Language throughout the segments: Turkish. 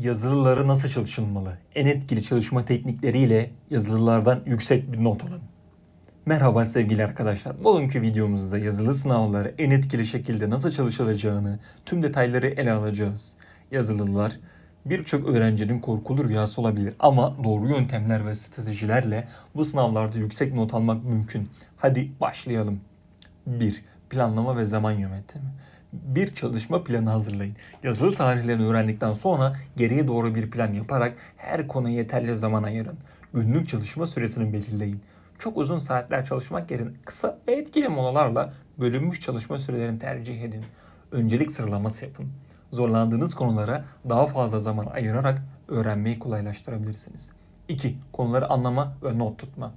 Yazılıları nasıl çalışılmalı? En etkili çalışma teknikleriyle yazılılardan yüksek bir not alın. Merhaba sevgili arkadaşlar. Bugünkü videomuzda yazılı sınavları en etkili şekilde nasıl çalışılacağını, tüm detayları ele alacağız. Yazılılar birçok öğrencinin korkulu rüyası olabilir ama doğru yöntemler ve stratejilerle bu sınavlarda yüksek not almak mümkün. Hadi başlayalım. 1. Planlama ve zaman yönetimi. Bir çalışma planı hazırlayın. Yazılı tarihlerini öğrendikten sonra geriye doğru bir plan yaparak her konuya yeterli zaman ayırın. Günlük çalışma süresini belirleyin. Çok uzun saatler çalışmak yerine kısa ve etkili molalarla bölünmüş çalışma sürelerini tercih edin. Öncelik sıralaması yapın. Zorlandığınız konulara daha fazla zaman ayırarak öğrenmeyi kolaylaştırabilirsiniz. 2. Konuları anlama ve not tutma.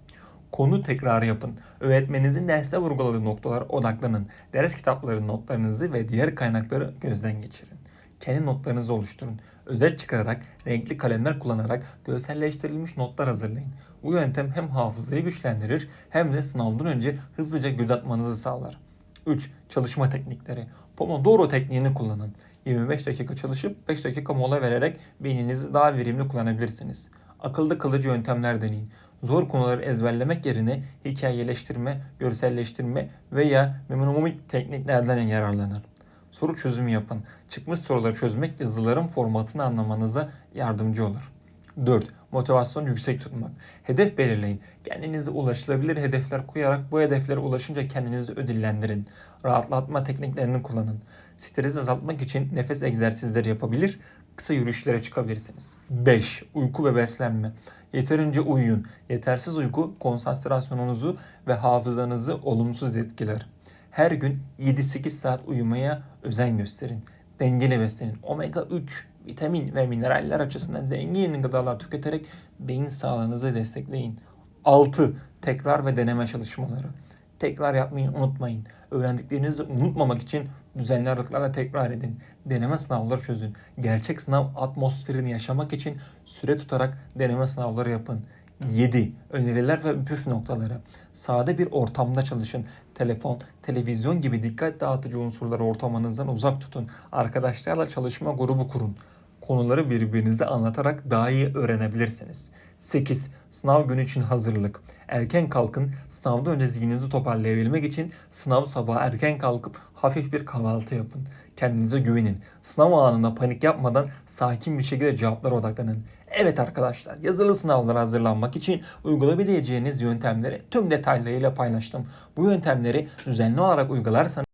Konu tekrarı yapın. Öğretmeninizin derste vurguladığı noktalara odaklanın. Ders kitaplarının notlarınızı ve diğer kaynakları gözden geçirin. Kendi notlarınızı oluşturun. Özet çıkararak, renkli kalemler kullanarak görselleştirilmiş notlar hazırlayın. Bu yöntem hem hafızayı güçlendirir hem de sınavdan önce hızlıca göz atmanızı sağlar. 3. Çalışma teknikleri. Pomodoro tekniğini kullanın. 25 dakika çalışıp 5 dakika mola vererek beyninizi daha verimli kullanabilirsiniz. Akılda kalıcı yöntemler deneyin. Zor konuları ezberlemek yerine hikayeleştirme, görselleştirme veya memonomik tekniklerden yararlanın. Soru çözümü yapın. Çıkmış soruları çözmek yazıların formatını anlamanıza yardımcı olur. 4. Motivasyon yüksek tutmak. Hedef belirleyin. Kendinize ulaşılabilir hedefler koyarak bu hedeflere ulaşınca kendinizi ödüllendirin. Rahatlatma tekniklerini kullanın. Stresi azaltmak için nefes egzersizleri yapabilir, kısa yürüyüşlere çıkabilirsiniz. 5. Uyku ve beslenme. Yeterince uyuyun. Yetersiz uyku konsantrasyonunuzu ve hafızanızı olumsuz etkiler. Her gün 7-8 saat uyumaya özen gösterin. Dengeli beslenin. Omega 3, vitamin ve mineraller açısından zengin gıdalar tüketerek beyin sağlığınızı destekleyin. 6. Tekrar ve deneme çalışmaları. Tekrar yapmayı unutmayın. Öğrendiklerinizi unutmamak için düzenli aralıklarla tekrar edin. Deneme sınavları çözün. Gerçek sınav atmosferini yaşamak için süre tutarak deneme sınavları yapın. 7. Öneriler ve püf noktaları. Sade bir ortamda çalışın. Telefon, televizyon gibi dikkat dağıtıcı unsurları ortamınızdan uzak tutun. Arkadaşlarla çalışma grubu kurun. Konuları birbirinize anlatarak daha iyi öğrenebilirsiniz. 8. Sınav günü için hazırlık. Erken kalkın. Sınavdan önce zihninizi toparlayabilmek için sınav sabahı erken kalkıp hafif bir kahvaltı yapın. Kendinize güvenin. Sınav anında panik yapmadan sakin bir şekilde cevaplara odaklanın. Evet arkadaşlar, yazılı sınavlara hazırlanmak için uygulayabileceğiniz yöntemleri tüm detaylarıyla paylaştım. Bu yöntemleri düzenli olarak uygularsanız